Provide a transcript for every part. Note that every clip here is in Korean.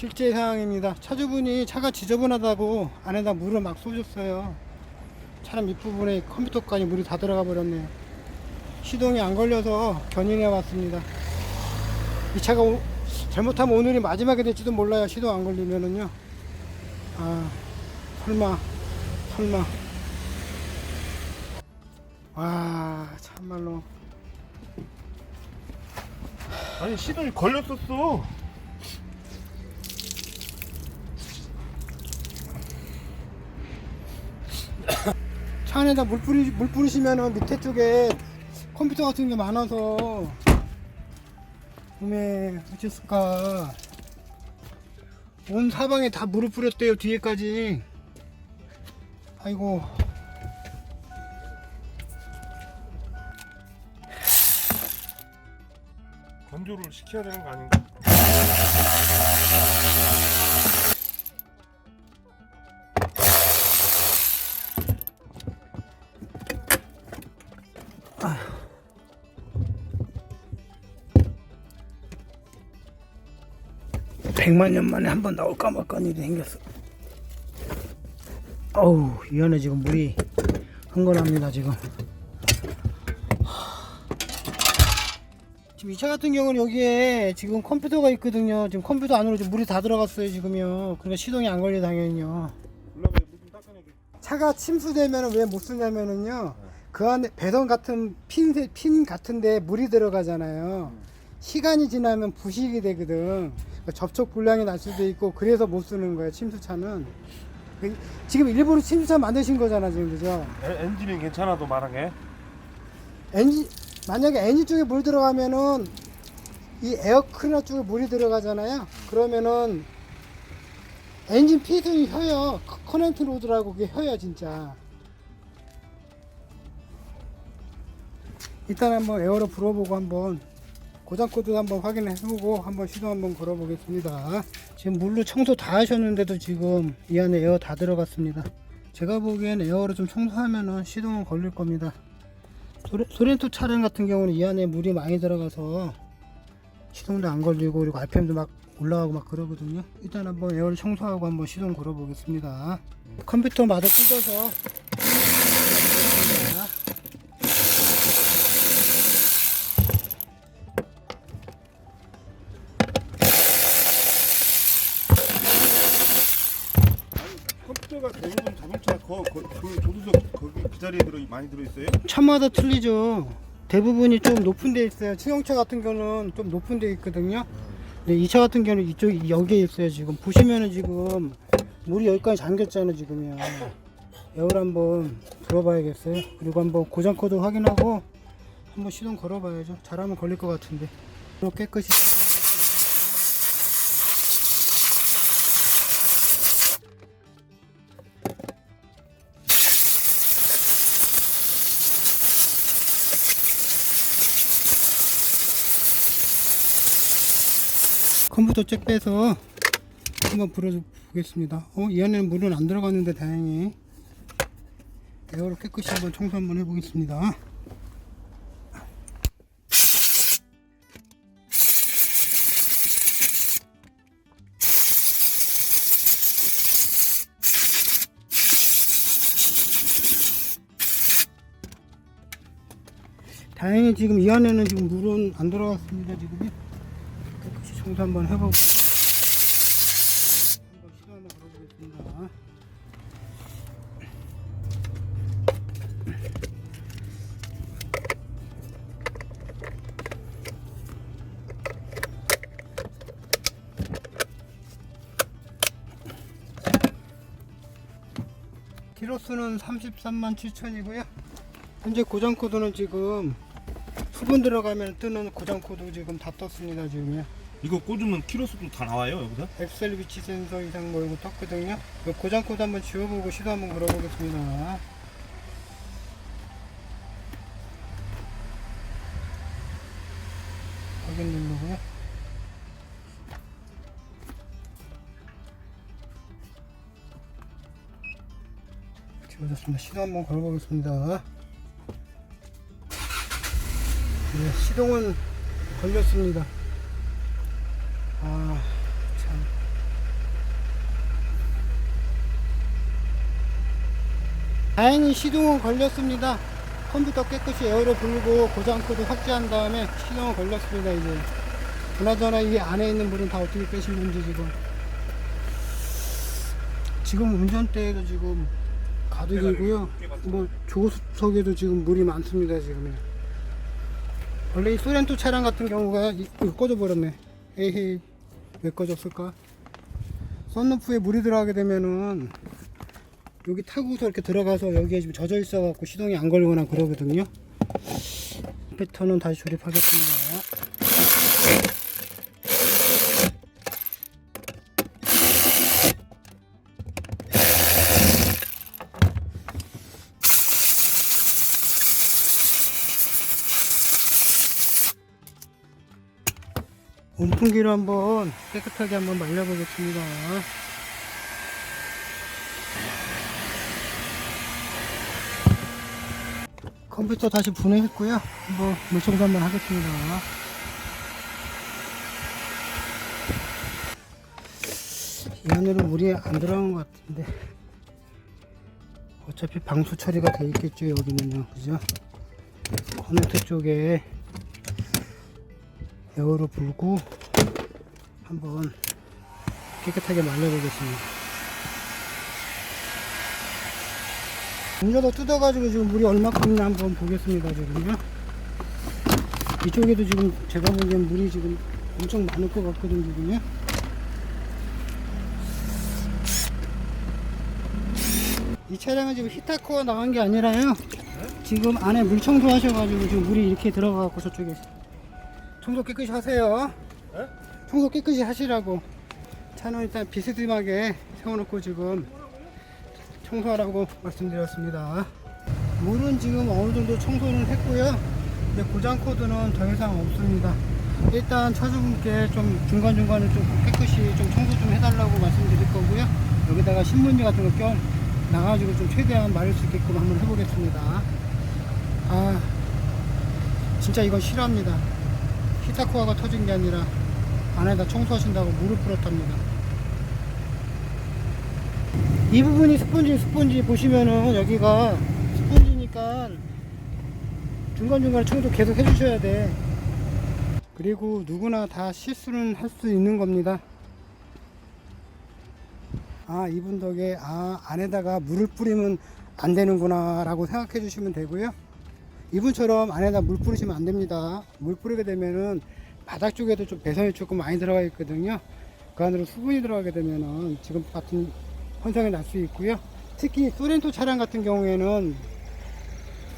실제 상황입니다. 차주분이 차가 지저분하다고 안에다 물을 막 쏘셨어요. 차량 밑부분에 컴퓨터까지 물이 다 들어가 버렸네요. 시동이 안 걸려서 견인해 왔습니다. 이 차가 오- 잘못하면 오늘이 마지막이 될지도 몰라요. 시동 안 걸리면은요. 아, 설마, 설마. 와, 참말로. 아니 시동이 걸렸었어. 안에다 물 뿌리 물 뿌리시면은 밑에 쪽에 컴퓨터 같은 게 많아서 몸에 어쨌을까. 온 사방에 다 물을 뿌렸대요 뒤에까지. 아이고. 건조를 시켜야 되는 거 아닌가? 백만 년 만에 한 번 나올까 말까 일이 생겼어. 어우 이 안에 지금 물이 흥건합니다 지금. 지금 이 차 같은 경우는 여기에 지금 컴퓨터가 있거든요. 지금 컴퓨터 안으로 지금 물이 다 들어갔어요 지금요. 그러니까 시동이 안 걸려 당연히요. 차가 침수되면 왜 못 쓰냐면은요 그 안에 배선 같은 핀, 핀 같은데 물이 들어가잖아요. 시간이 지나면 부식이 되거든 그러니까 접촉 불량이 날 수도 있고 그래서 못 쓰는 거예요 침수차는. 그- 지금 일부러 침수차 만드신 거잖아 지금 그죠? 에- 엔진이 괜찮아도 말하게. 엔진 만약에 엔진 쪽에 물 들어가면은 이 에어클리너 쪽에 물이 들어가잖아요. 그러면은 엔진 피순이 혀요. 커- 커넥팅 로드라고 그게 혀요 진짜. 일단 한번 에어로 불어보고 한번 고장 코드 한번 확인해 보고 한번 시동 한번 걸어 보겠습니다 지금 물로 청소 다 하셨는데도 지금 이 안에 에어 다 들어갔습니다 제가 보기엔 에어로 좀 청소하면은 시동은 걸릴 겁니다 소렌, 소렌토 차량 같은 경우는 이 안에 물이 많이 들어가서 시동도 안 걸리고 그리고 RPM도 막 올라가고 막 그러거든요. 일단 한번 에어를 청소하고 한번 시동 걸어 보겠습니다. 컴퓨터 마저 뜯어서 컴퓨터가 대부분 자동차 거, 거, 그 조수석 거기 그 자리에 들어 많이 들어 있어요? 차마다 틀리죠. 대부분이 좀 높은 데 있어요. 승용차 같은 경우는 좀 높은 데 있거든요. 근데 이 차 같은 경우는 이쪽 여기에 있어요. 지금 보시면은 지금 물이 여기까지 잠겼잖아요. 지금요. 에어를 한번 들어봐야겠어요. 그리고 한번 고장 코드 확인하고 한번 시동 걸어봐야죠. 잘하면 걸릴 것 같은데. 깨끗이. 컴퓨터 잭 빼서 한번 불어 보겠습니다. 어, 이 안에는 물은 안 들어갔는데 다행히 에어로 깨끗이 한번 청소 한번 해보겠습니다. 다행히 지금 이 안에는 지금 물은 안 들어갔습니다. 지금 청소 한번 해보고 한번 시도 한번 걸어보겠습니다. 키로수는 33만 7천이고요. 현재 고장 코드는 지금 수분 들어가면 뜨는 고장 코드 지금 다 떴습니다 지금요. 이거 꽂으면 키로수도 다 나와요 여기서? 엑셀 위치 센서 이상 뭐 이거 떴거든요. 이 고장 코드 한번 지워보고 시도 한번 걸어보겠습니다. 확인 누르고요. 지워졌습니다. 시도 한번 걸어보겠습니다. 네, 시동은 걸렸습니다. 아, 참. 다행히 시동은 걸렸습니다. 컴퓨터 깨끗이 에어로 불고 고장코드 삭제한 다음에 시동은 걸렸습니다, 이제. 그나저나 이 안에 있는 물은 다 어떻게 빼신 건지 지금. 지금 운전대에도 지금 가득이고요. 뭐 조수석에도 지금 물이 많습니다, 지금. 원래 이 소렌토 차량 같은 경우가 이거 꺼져버렸네. 에헤이. 왜 꺼졌을까? 썬루프에 물이 들어가게 되면은 여기 타고서 이렇게 들어가서 여기에 지금 젖어 있어 갖고 시동이 안 걸리거나 그러거든요 패턴은 다시 조립하겠습니다 온풍기로 한번 깨끗하게 한번 말려보겠습니다. 컴퓨터 다시 분해했고요. 뭐 물청소 한번 하겠습니다. 이 안으로 물이 안 들어간 것 같은데. 어차피 방수 처리가 돼 있겠죠 여기는요. 그죠? 커넥터 쪽에 에어로 불고 한번 깨끗하게 말려보겠습니다. 문제도 뜯어가지고 지금 물이 얼마큼 있나 한번 보겠습니다 지금요. 이쪽에도 지금 제가 보기엔 물이 지금 엄청 많을 것 같거든요 지금요. 이 차량은 지금 히타코가 나간 게 아니라요. 지금 안에 물 청소하셔가지고 지금 물이 이렇게 들어가갖고 저쪽에 청소 깨끗이 하세요 네? 청소 깨끗이 하시라고 차는 일단 비스듬하게 세워놓고 지금 청소하라고 말씀드렸습니다. 물은 지금 어느 정도 청소는 했고요. 이제 고장 코드는 더 이상 없습니다. 일단 차주분께 좀 중간중간에 좀 깨끗이 좀 청소 좀 해달라고 말씀드릴 거고요. 여기다가 신문지 같은 거 껴 나가지고 좀 최대한 마를 수 있게끔 한번 해보겠습니다. 아, 진짜 이건 싫어합니다. 히타코아가 터진 게 아니라 안에다 청소하신다고 물을 뿌렸답니다. 이 부분이 스펀지 스펀지 보시면은 여기가 스펀지니까 중간중간 청소 계속 해주셔야 돼. 그리고 누구나 다 실수는 할 수 있는 겁니다. 아 이분 덕에 아 안에다가 물을 뿌리면 안 되는구나 라고 생각해 주시면 되고요 이분처럼 안에다 물 뿌리시면 안 됩니다 물 뿌리게 되면은 바닥 쪽에도 좀 배선이 조금 많이 들어가 있거든요 그 안으로 수분이 들어가게 되면은 지금 같은 현상이 날 수 있고요. 특히 소렌토 차량 같은 경우에는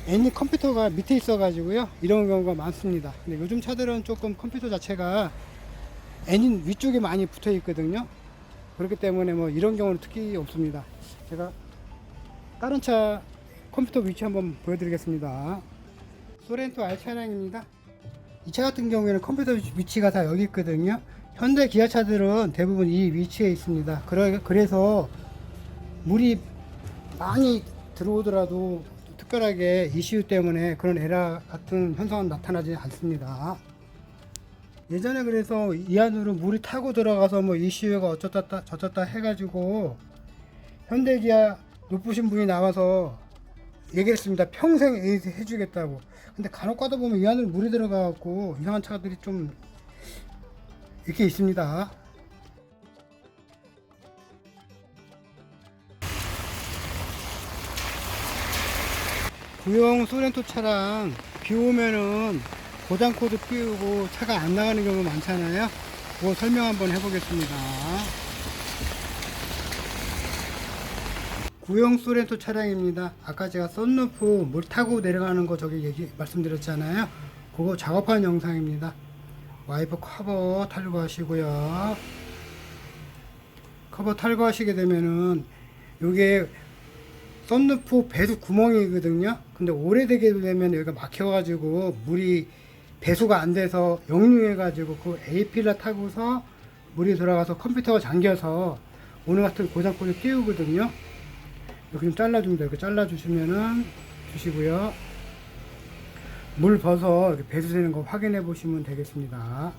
애니 컴퓨터가 밑에 있어 가지고요. 이런 경우가 많습니다. 근데 요즘 차들은 조금 컴퓨터 자체가 애니 위쪽에 많이 붙어 있거든요. 그렇기 때문에 뭐 이런 경우는 특히 없습니다. 제가 다른 차 컴퓨터 위치 한번 보여드리겠습니다. 소렌토 R 차량입니다. 이 차 같은 경우에는 컴퓨터 위치가 다 여기 있거든요. 현대 기아차들은 대부분 이 위치에 있습니다. 그래, 그래서 물이 많이 들어오더라도 특별하게 이슈 때문에 그런 에러 같은 현상은 나타나지 않습니다. 예전에 그래서 이 안으로 물이 타고 들어가서 뭐 이슈가 어쩌다 저쩌다 해가지고 현대기아 높으신 분이 나와서 얘기했습니다. 평생 에이스 해주겠다고. 근데 간혹 가다 보면 이 안으로 물이 들어가갖고 이상한 차들이 좀 이렇게 있습니다. 구형 소렌토 차랑 비 오면은 고장 코드 띄우고 차가 안 나가는 경우 많잖아요. 그거 설명 한번 해보겠습니다. 구형 소렌토 차량입니다. 아까 제가 썬루프 물 타고 내려가는 거 저기 얘기 말씀드렸잖아요. 그거 작업하는 영상입니다. 와이퍼 커버 탈거하시고요. 커버 탈거하시게 되면은 요게 썬루프 배수 구멍이거든요. 근데 오래되게 되면 여기가 막혀가지고 물이 배수가 안 돼서 역류해가지고 그 AP를 타고서 물이 들어가서 컴퓨터가 잠겨서 오늘 같은 고장 코드 띄우거든요. 이렇게 좀 잘라줍니다. 이렇게 잘라주시면은 주시고요. 물 벗어 이렇게 배수되는 거 확인해 보시면 되겠습니다.